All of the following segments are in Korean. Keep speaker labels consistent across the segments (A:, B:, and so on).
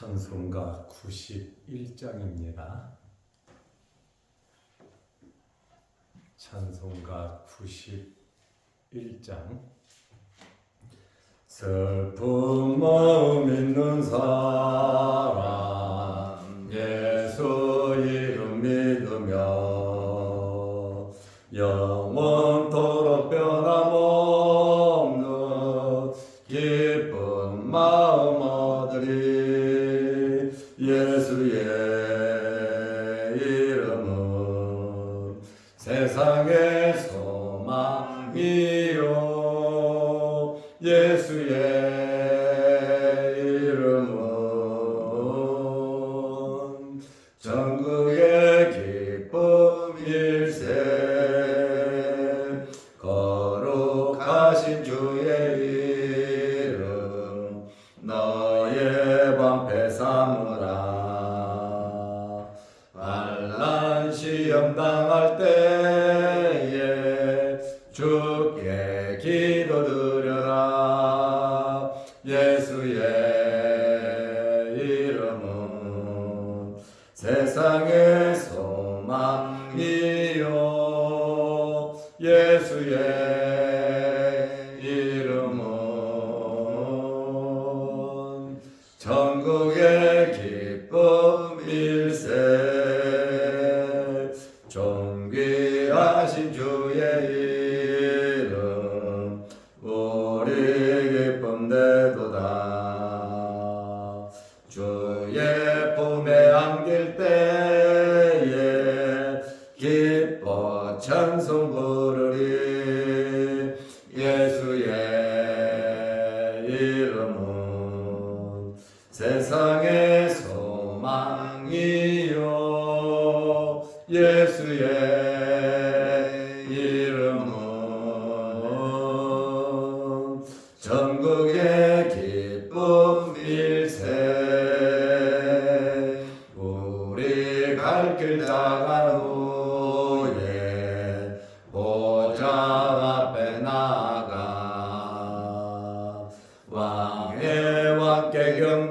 A: 찬송가 91장입니다. 찬송가 91장 슬픈 마음 있는 사람 예 존귀하신 왕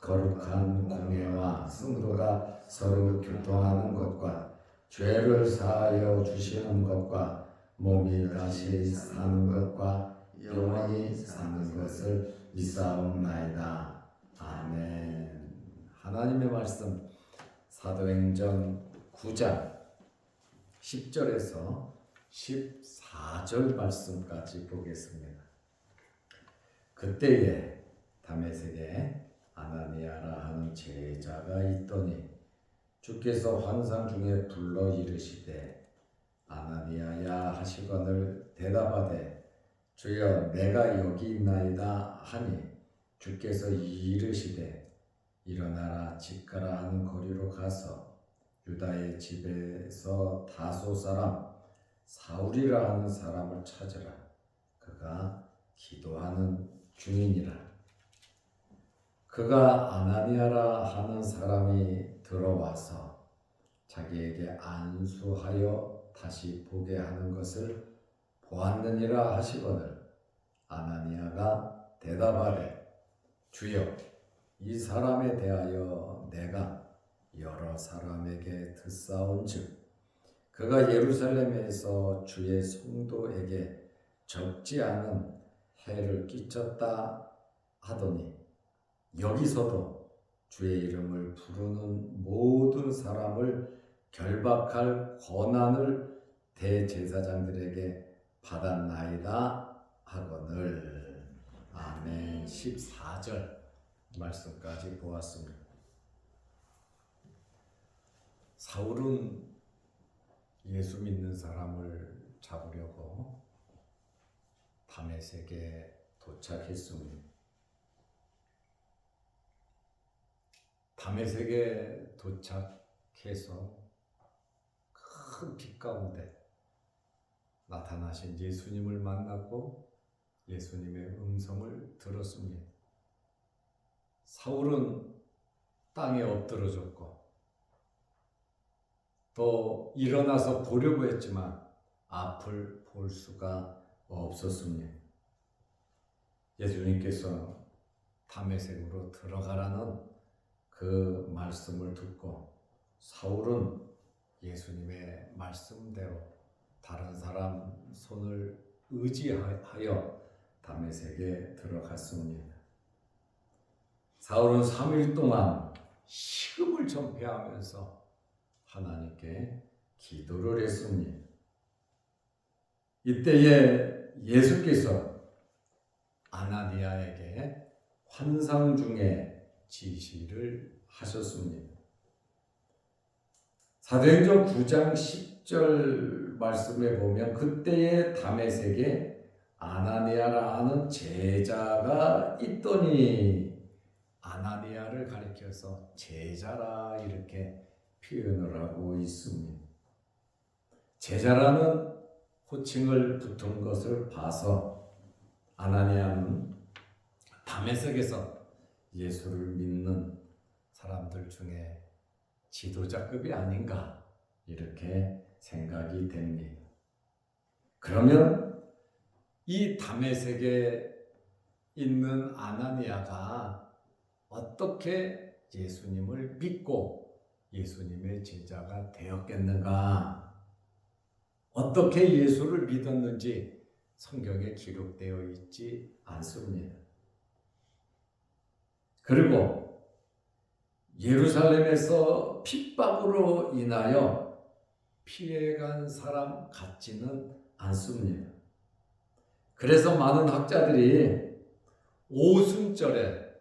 A: 거룩한 공예와 성도가 서로 교통하는 것과 죄를 사하여 주시는 것과 몸이 다시 사는 것과 영원히 사는 것을 믿사옵나이다. 아멘. 하나님의 말씀 사도행전 9장 10절에서 14절 말씀까지 보겠습니다. 그때에 다메섹에 아나니아라 하는 제자가 있더니 주께서 환상 중에 불러 이르시되 아나니아야 하시거늘 대답하되 주여 내가 여기 있나이다 하니 주께서 이르시되 일어나라 집가라 하는 거리로 가서 유다의 집에서 다소 사람 사울이라 하는 사람을 찾으라. 그가 기도하는 중이니라 그가 아나니아라 하는 사람이 들어와서 자기에게 안수하여 다시 보게 하는 것을 보았느니라 하시거늘 아나니아가 대답하되 주여 이 사람에 대하여 내가 여러 사람에게 듣사온즉 그가 예루살렘에서 주의 성도에게 적지 않은 해를 끼쳤다 하더니 여기서도 주의 이름을 부르는 모든 사람을 결박할 권한을 대제사장들에게 받았나이다 하거늘 아멘 14절 말씀까지 보았습니다. 사울은 예수 믿는 사람을 잡으려고 다메섹에 도착했습니다. 다메섹에 도착해서 큰 빛 가운데 나타나신 예수님을 만났고 예수님의 음성을 들었습니다. 사울은 땅에 엎드러졌고 또 일어나서 보려고 했지만 앞을 볼 수가 없었습니다. 예수님께서 담에색으로 들어가라는 그 말씀을 듣고 사울은 예수님의 말씀대로 다른 사람 손을 의지하여 담에색에 들어갔습니다. 사울은 3일 동안 식음을 전폐하면서 하나님께 기도를 했습니다. 이때에 예수께서 아나니아에게 환상 중에 지시를 하셨습니다. 사도행전 9장 10절 말씀에 보면 그때의 다메섹에 아나니아라 하는 제자가 있더니 아나니아를 가리켜서 제자라 이렇게 표현을 하고 있습니다. 제자라는 호칭을 붙은 것을 봐서 아나니아는 다메섹에서 예수를 믿는 사람들 중에 지도자급이 아닌가 이렇게 생각이 됩니다. 그러면 이 다메섹에 있는 아나니아가 어떻게 예수님을 믿고 예수님의 제자가 되었겠는가? 어떻게 예수를 믿었는지 성경에 기록되어 있지 않습니다. 그리고 예루살렘에서 핍박으로 인하여 피해간 사람 같지는 않습니다. 그래서 많은 학자들이 오순절에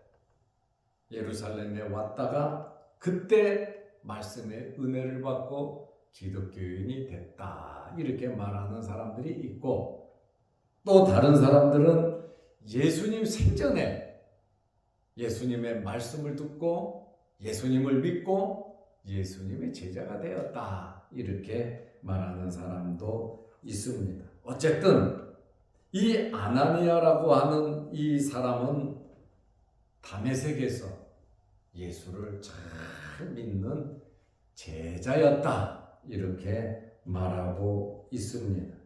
A: 예루살렘에 왔다가 그때 말씀의 은혜를 받고 기독교인이 됐다. 이렇게 말하는 사람들이 있고 또 다른 사람들은 예수님 생전에 예수님의 말씀을 듣고 예수님을 믿고 예수님의 제자가 되었다. 이렇게 말하는 사람도 있습니다. 어쨌든 이 아나니아라고 하는 이 사람은 담에색에서 예수를 잘 믿는 제자였다. 이렇게 말하고 있습니다.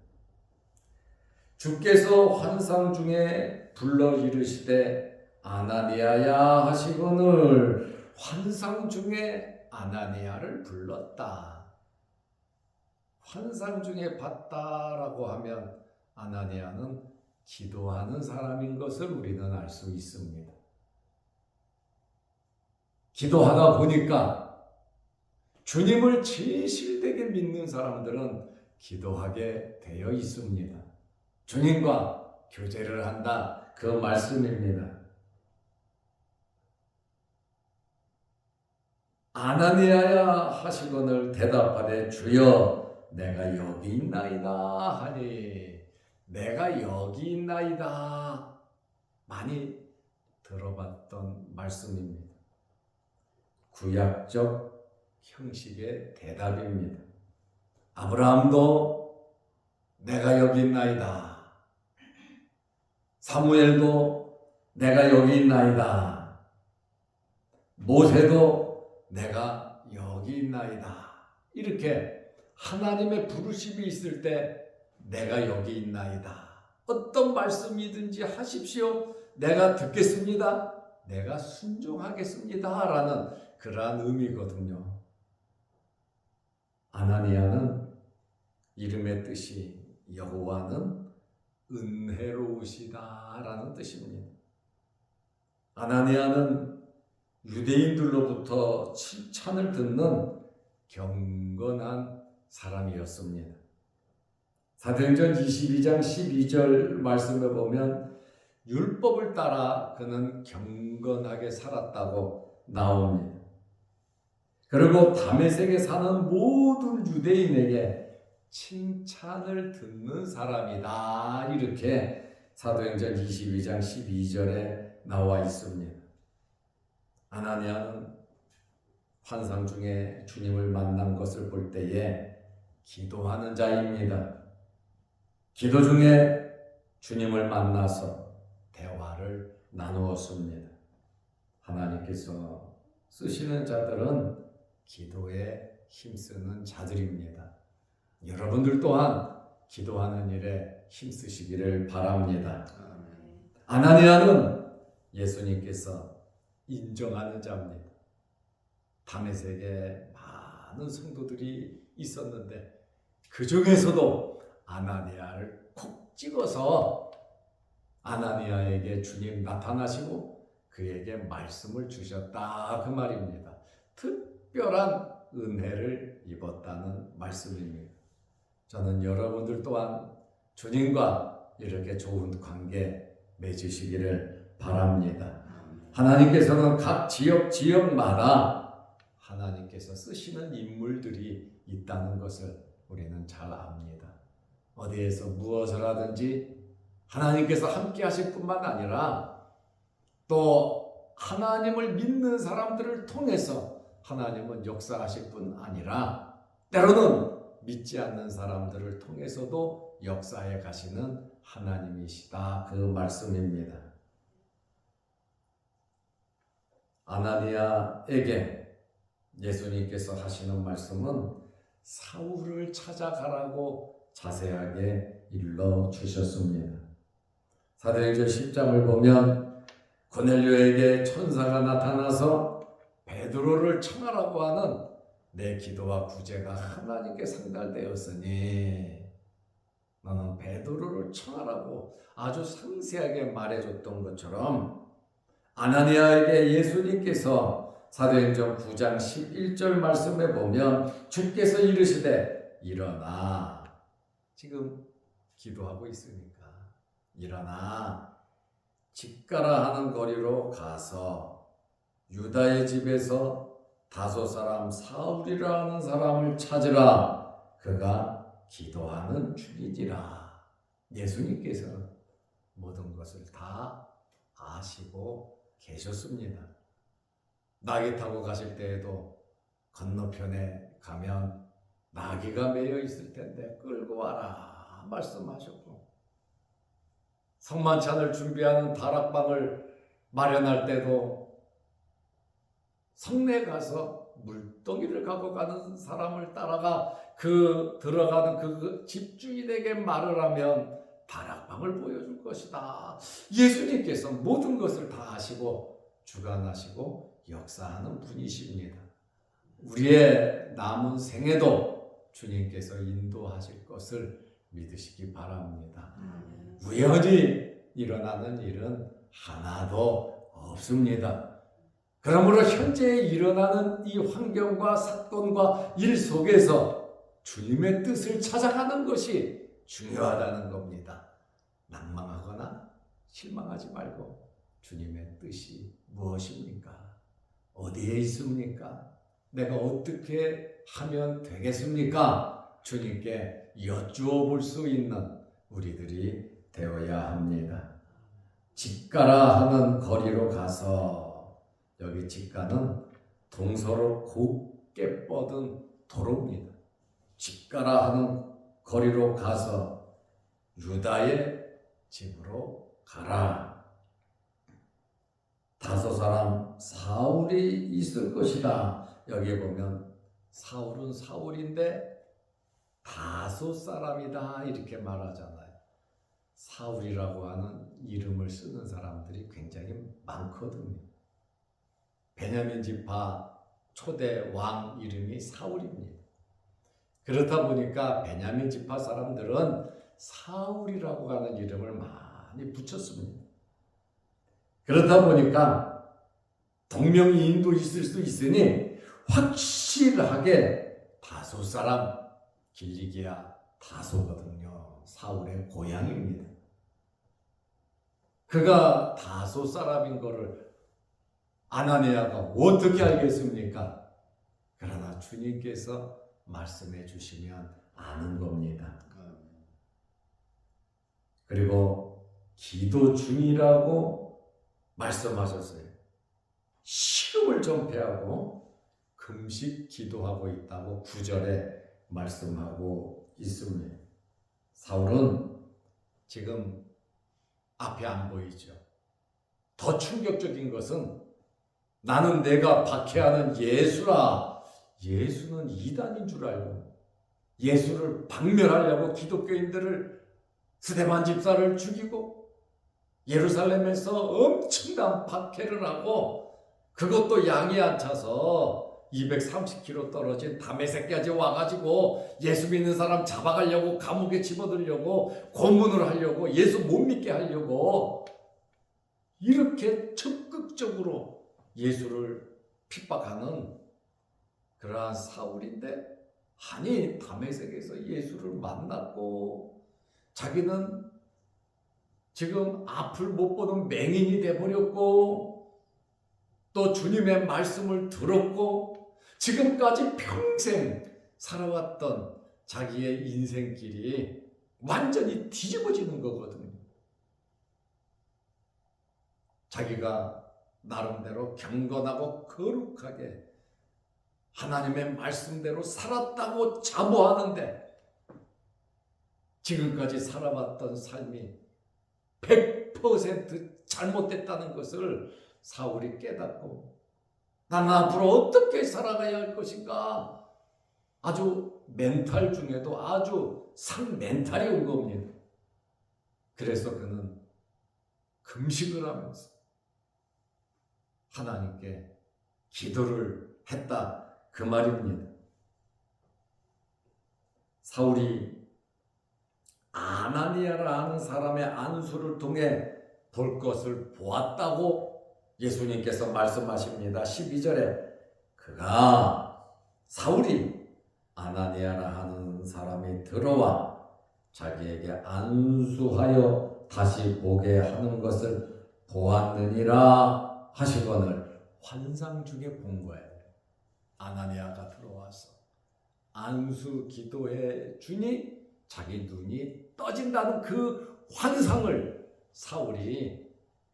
A: 주께서 환상 중에 불러 이르시되 아나니아야 하시거늘 환상 중에 아나니아를 불렀다. 환상 중에 봤다라고 하면 아나니아는 기도하는 사람인 것을 우리는 알 수 있습니다. 기도하다 보니까 주님을 진실되게 믿는 사람들은 기도하게 되어 있습니다. 주님과 교제를 한다. 그 말씀입니다. 아나니아야 하시거늘 대답하되 주여 내가 여기 있나이다 하니 내가 여기 있나이다 많이 들어봤던 말씀입니다. 구약적 형식의 대답입니다. 아브라함도 내가 여기 있나이다. 사무엘도 내가 여기 있나이다. 모세도 내가 여기 있나이다. 이렇게 하나님의 부르심이 있을 때 내가 여기 있나이다. 어떤 말씀이든지 하십시오. 내가 듣겠습니다. 내가 순종하겠습니다 라는 그러한 의미거든요. 아나니아는 이름의 뜻이 여호와는 은혜로우시다라는 뜻입니다. 아나니아는 유대인들로부터 칭찬을 듣는 경건한 사람이었습니다. 사도행전 22장 12절 말씀에 보면 율법을 따라 그는 경건하게 살았다고 나옵니다. 그리고 다메섹에 사는 모든 유대인에게 칭찬을 듣는 사람이다. 이렇게 사도행전 22장 12절에 나와 있습니다. 아나니아는 환상 중에 주님을 만난 것을 볼 때에 기도하는 자입니다. 기도 중에 주님을 만나서 대화를 나누었습니다. 하나님께서 쓰시는 자들은 기도에 힘쓰는 자들입니다. 여러분들 또한 기도하는 일에 힘쓰시기를 바랍니다. 아나니아는 예수님께서 인정하는 자입니다. 다메섹에 많은 성도들이 있었는데 그 중에서도 아나니아를 콕 찍어서 아나니아에게 주님 나타나시고 그에게 말씀을 주셨다 그 말입니다. 특별한 은혜를 입었다는 말씀입니다. 저는 여러분들 또한 주님과 이렇게 좋은 관계 맺으시기를 바랍니다. 하나님께서는 각 지역 지역마다 하나님께서 쓰시는 인물들이 있다는 것을 우리는 잘 압니다. 어디에서 무엇을 하든지 하나님께서 함께 하실 뿐만 아니라 또 하나님을 믿는 사람들을 통해서 하나님은 역사하실 뿐 아니라 때로는 믿지 않는 사람들을 통해서도 역사해 가시는 하나님이시다. 그 말씀입니다. 아나니아에게 예수님께서 하시는 말씀은 사울을 찾아가라고 자세하게 일러 주셨습니다. 사도행전 10장을 보면 고넬료에게 천사가 나타나서 베드로를 청하라고 하는 내 기도와 구제가 하나님께 상달되었으니 너는 베드로를 청하라고 아주 상세하게 말해줬던 것처럼 아나니아에게 예수님께서 사도행전 9장 11절 말씀에 보면 주께서 이르시되 일어나. 지금 기도하고 있으니까 일어나. 집 가라 하는 거리로 가서 유다의 집에서 다소 사람 사울이라 하는 사람을 찾으라. 그가 기도하는 중이지라. 예수님께서 모든 것을 다 아시고 계셨습니다. 나귀 타고 가실 때에도 건너편에 가면 나귀가 매여 있을 텐데 끌고 와라 말씀하셨고 성만찬을 준비하는 다락방을 마련할 때도 성내 가서 물동이를 갖고 가는 사람을 따라가 그 들어가는 그 집주인에게 말을 하면 다락방을 보여줄 것이다. 예수님께서 모든 것을 다 아시고 주관하시고 역사하는 분이십니다. 우리의 남은 생에도 주님께서 인도하실 것을 믿으시기 바랍니다. 우연히 일어나는 일은 하나도 없습니다. 그러므로 현재 일어나는 이 환경과 사건과 일 속에서 주님의 뜻을 찾아가는 것이 중요하다는 겁니다. 낭망하거나 실망하지 말고 주님의 뜻이 무엇입니까? 어디에 있습니까? 내가 어떻게 하면 되겠습니까? 주님께 여쭈어 볼 수 있는 우리들이 되어야 합니다. 집가라 하는 거리로 가서 여기 집가는 동서로 곱게 뻗은 도로입니다. 집가라 하는 거리로 가서 유다의 집으로 가라. 다섯 사람 사울이 있을 것이다. 여기 보면 사울은 사울인데 다섯 사람이다 이렇게 말하잖아요. 사울이라고 하는 이름을 쓰는 사람들이 굉장히 많거든요. 베냐민 지파 초대 왕 이름이 사울입니다. 그렇다 보니까 베냐민 지파 사람들은 사울이라고 하는 이름을 많이 붙였습니다. 그렇다 보니까 동명이인도 있을 수 있으니 확실하게 다소 사람 길리기야 다소거든요. 사울의 고향입니다. 그가 다소 사람인 것을 아나니아가 어떻게 알겠습니까? 그러나 주님께서 말씀해 주시면 아는 겁니다. 그리고 기도 중이라고 말씀하셨어요. 식음을 전폐하고 금식 기도하고 있다고 구절에 말씀하고 있습니다. 사울은 지금 앞에 안 보이죠. 더 충격적인 것은 나는 내가 박해하는 예수라. 예수는 이단인 줄 알고 예수를 박멸하려고 기독교인들을 스데반 집사를 죽이고 예루살렘에서 엄청난 박해를 하고 그것도 양이 안 차서 230km 떨어진 다메섹까지 와가지고 예수 믿는 사람 잡아가려고 감옥에 집어들려고 고문을 하려고 예수 못 믿게 하려고 이렇게 적극적으로 예수를 핍박하는 그러한 사울인데 아니 다메섹에서 예수를 만났고 자기는 지금 앞을 못 보는 맹인이 돼버렸고 또 주님의 말씀을 들었고 지금까지 평생 살아왔던 자기의 인생길이 완전히 뒤집어지는 거거든요. 자기가 나름대로 경건하고 거룩하게 하나님의 말씀대로 살았다고 자부하는데 지금까지 살아왔던 삶이 100% 잘못됐다는 것을 사울이 깨닫고 나는 앞으로 어떻게 살아가야 할 것인가 아주 멘탈 중에도 아주 상 멘탈이 온 겁니다. 그래서 그는 금식을 하면서 하나님께 기도를 했다 그 말입니다. 사울이 아나니아라 하는 사람의 안수를 통해 볼 것을 보았다고 예수님께서 말씀하십니다. 12절에 그가 사울이 아나니아라 하는 사람이 들어와 자기에게 안수하여 다시 보게 하는 것을 보았느니라 하시거늘 환상 중에 본 거예요. 아나니아가 들어와서 안수 기도해 주니 자기 눈이 떠진다는 그 환상을 사울이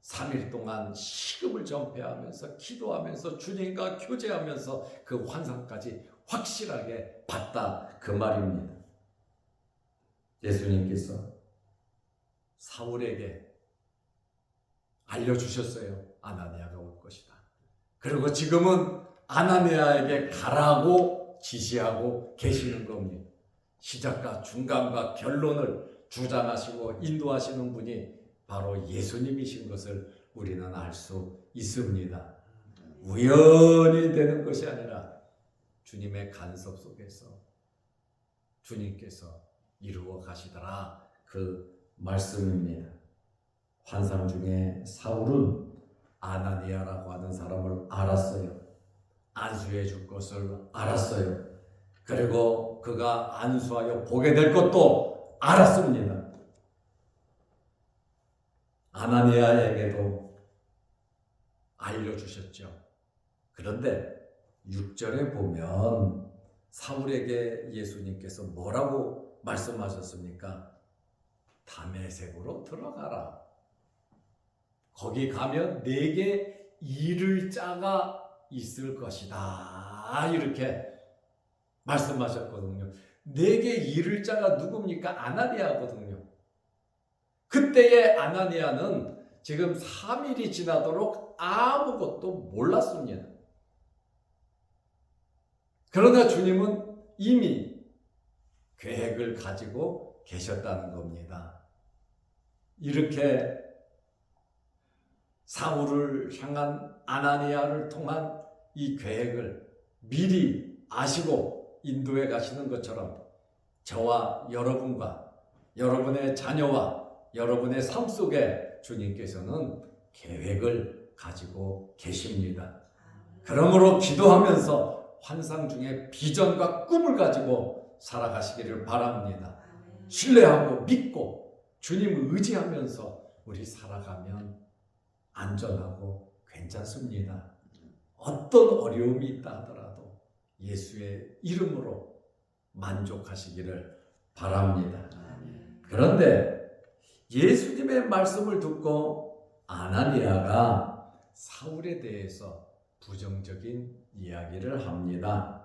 A: 3일 동안 식음을 전폐하면서 기도하면서 주님과 교제하면서 그 환상까지 확실하게 봤다 그 말입니다. 예수님께서 사울에게 알려주셨어요. 아나니아가 올 것이다. 그리고 지금은 아나니아에게 가라고 지시하고 계시는 겁니다. 시작과 중간과 결론을 주장하시고 인도하시는 분이 바로 예수님이신 것을 우리는 알 수 있습니다. 우연히 되는 것이 아니라 주님의 간섭 속에서 주님께서 이루어 가시더라 그 말씀입니다. 환상 중에 사울은 아나니아라고 하는 사람을 알았어요. 안수해 줄 것을 알았어요. 그리고 그가 안수하여 보게 될 것도 알았습니다. 아나니아에게도 알려주셨죠. 그런데 6절에 보면 사울에게 예수님께서 뭐라고 말씀하셨습니까? 담에색으로 들어가라. 거기 가면 내게 잃을 자가 있을 것이다. 이렇게 말씀하셨거든요. 내게 잃을 자가 누굽니까? 아나니아거든요. 그때의 아나니아는 지금 3일이 지나도록 아무것도 몰랐습니다. 그러나 주님은 이미 계획을 가지고 계셨다는 겁니다. 이렇게 사울을 향한 아나니아를 통한 이 계획을 미리 아시고 인도에 가시는 것처럼 저와 여러분과 여러분의 자녀와 여러분의 삶 속에 주님께서는 계획을 가지고 계십니다. 그러므로 기도하면서 환상 중에 비전과 꿈을 가지고 살아가시기를 바랍니다. 신뢰하고 믿고 주님을 의지하면서 우리 살아가면 안전하고 괜찮습니다. 어떤 어려움이 있다 하더라도 예수의 이름으로 만족하시기를 바랍니다. 그런데 예수님의 말씀을 듣고 아나니아가 사울에 대해서 부정적인 이야기를 합니다.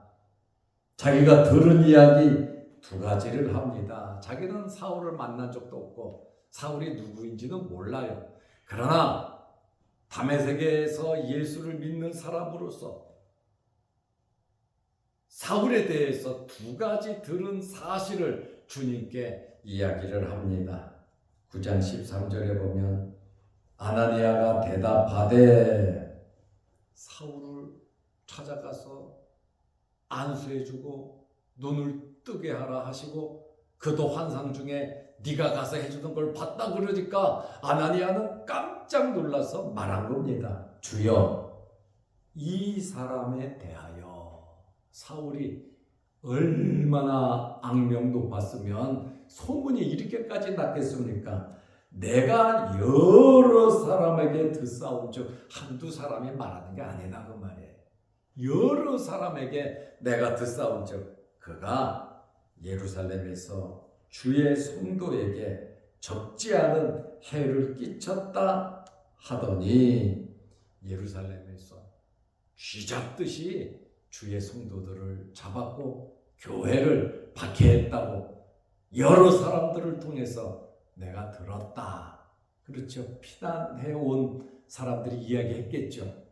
A: 자기가 들은 이야기 두 가지를 합니다. 자기는 사울을 만난 적도 없고 사울이 누구인지는 몰라요. 그러나 담에색에서 예수를 믿는 사람으로서 사울에 대해서 두 가지 들은 사실을 주님께 이야기를 합니다. 9장 13절에 보면 아나니아가 대답하되 사울을 찾아가서 안수해주고 눈을 뜨게 하라 하시고 그도 환상 중에 네가 가서 해주는 걸 봤다 그러니까 아나니아는 깜짝 놀라서 말한 겁니다. 주여 이 사람에 대하여 사울이 얼마나 악명 높았으면 소문이 이렇게까지 났겠습니까? 내가 여러 사람에게 듣사온 즉 한두 사람이 말하는 게 아니다 그 말이에요. 여러 사람에게 내가 듣사온 즉 그가 예루살렘에서 주의 성도에게 적지 않은 해를 끼쳤다 하더니 예루살렘에서 쥐잡듯이 주의 성도들을 잡았고 교회를 박해했다고 여러 사람들을 통해서 내가 들었다. 그렇죠. 피난해 온 사람들이 이야기했겠죠.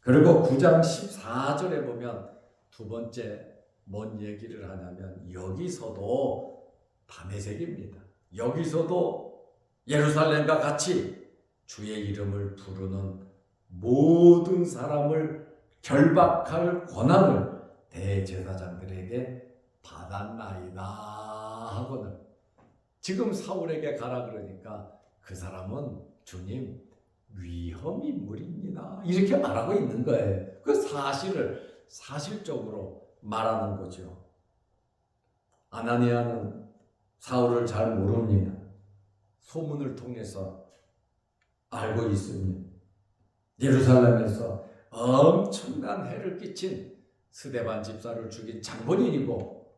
A: 그리고 9장 14절에 보면 두 번째 뭔 얘기를 하냐면 여기서도 담에색입니다. 여기서도 예루살렘과 같이 주의 이름을 부르는 모든 사람을 결박할 권한을 대제사장들에게 받았나이다 하거든. 지금 사울에게 가라 그러니까 그 사람은 주님 위험 인물입니다. 이렇게 말하고 있는 거예요. 그 사실을 사실적으로 말하는 거죠. 아나니아는 사울을 잘 모릅니다. 소문을 통해서 알고 있습니다. 예루살렘에서 엄청난 해를 끼친 스데반 집사를 죽인 장본인이고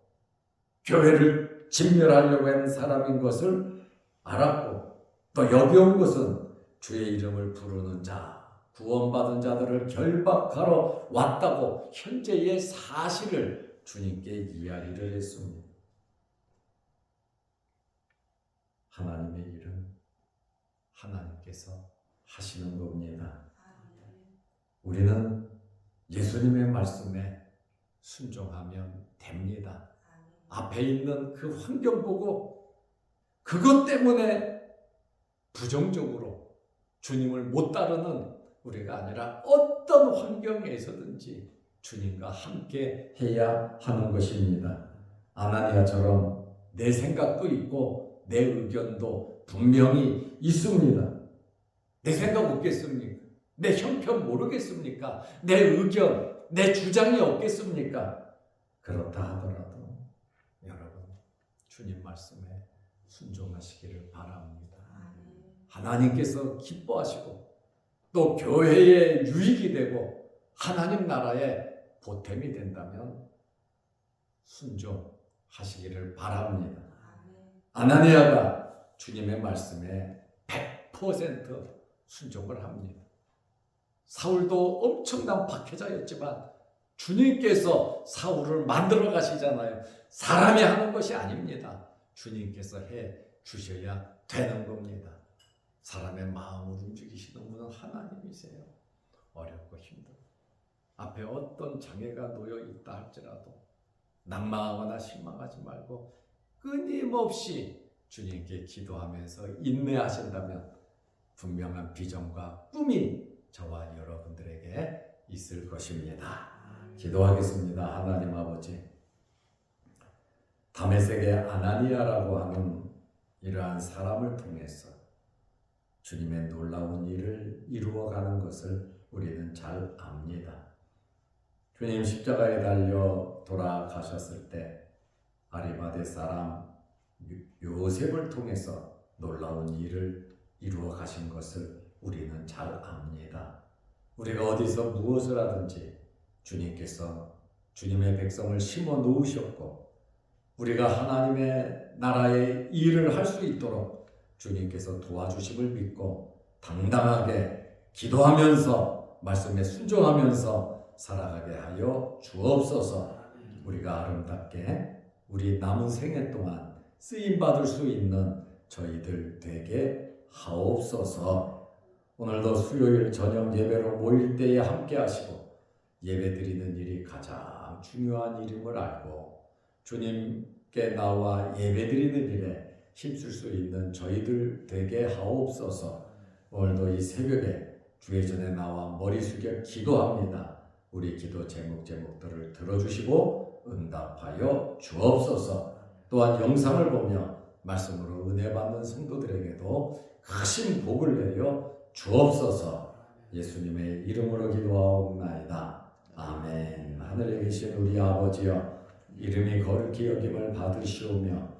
A: 교회를 진멸하려고 한 사람인 것을 알았고 또 여기 온 것은 주의 이름을 부르는 자 구원받은 자들을 결박하러 왔다고 현재의 사실을 주님께 이야기를 했습니다. 하나님의 일은 하나님께서 하시는 겁니다. 우리는 예수님의 말씀에 순종하면 됩니다. 앞에 있는 그 환경 보고 그것 때문에 부정적으로 주님을 못 따르는 우리가 아니라 어떤 환경에서든지 주님과 함께 해야 하는 것입니다. 아나니아처럼 내 생각도 있고 내 의견도 분명히 있습니다. 내 생각 없겠습니까? 내 형편 모르겠습니까? 내 의견, 내 주장이 없겠습니까? 그렇다 하더라도 여러분 주님 말씀에 순종하시기를 바랍니다. 하나님께서 기뻐하시고 또 교회의 유익이 되고 하나님 나라의 보탬이 된다면 순종하시기를 바랍니다. 아나니아가 주님의 말씀에 100% 순종을 합니다. 사울도 엄청난 박해자였지만 주님께서 사울을 만들어 가시잖아요. 사람이 하는 것이 아닙니다. 주님께서 해 주셔야 되는 겁니다. 사람의 마음을 움직이시는 분은 하나님이세요. 어렵고 힘들어. 앞에 어떤 장애가 놓여 있다 할지라도 낙망하거나 실망하지 말고 끊임없이 주님께 기도하면서 인내하신다면 분명한 비전과 꿈이 저와 여러분들에게 있을 것입니다. 기도하겠습니다. 하나님 아버지. 다메섹의 아나니아라고 하는 이러한 사람을 통해서 주님의 놀라운 일을 이루어가는 것을 우리는 잘 압니다. 주님 십자가에 달려 돌아가셨을 때 아리마대 사람 요- 요셉을 통해서 놀라운 일을 이루어 가신 것을 우리는 잘 압니다. 우리가 어디서 무엇을 하든지 주님께서 주님의 백성을 심어 놓으셨고 우리가 하나님의 나라의 일을 할 수 있도록 주님께서 도와주심을 믿고 당당하게 기도하면서 말씀에 순종하면서 살아가게 하여 주옵소서. 우리가 아름답게 우리 남은 생애 동안 쓰임 받을 수 있는 저희들 되게 하옵소서. 오늘도 수요일 저녁 예배로 모일 때에 함께 하시고 예배 드리는 일이 가장 중요한 일임을 알고 주님께 나와 예배 드리는 일에 힘쓸 수 있는 저희들 되게 하옵소서. 오늘도 이 새벽에 주의 전에 나와 머리 숙여 기도합니다. 우리 기도 제목 제목들을 들어주시고 응답하여 주옵소서. 또한 영상을 보며 말씀으로 은혜 받는 성도들에게도 크신 복을 내려 주옵소서. 예수님의 이름으로 기도하옵나이다. 아멘. 하늘에 계신 우리 아버지여 이름이 거룩히 여김을 받으시오며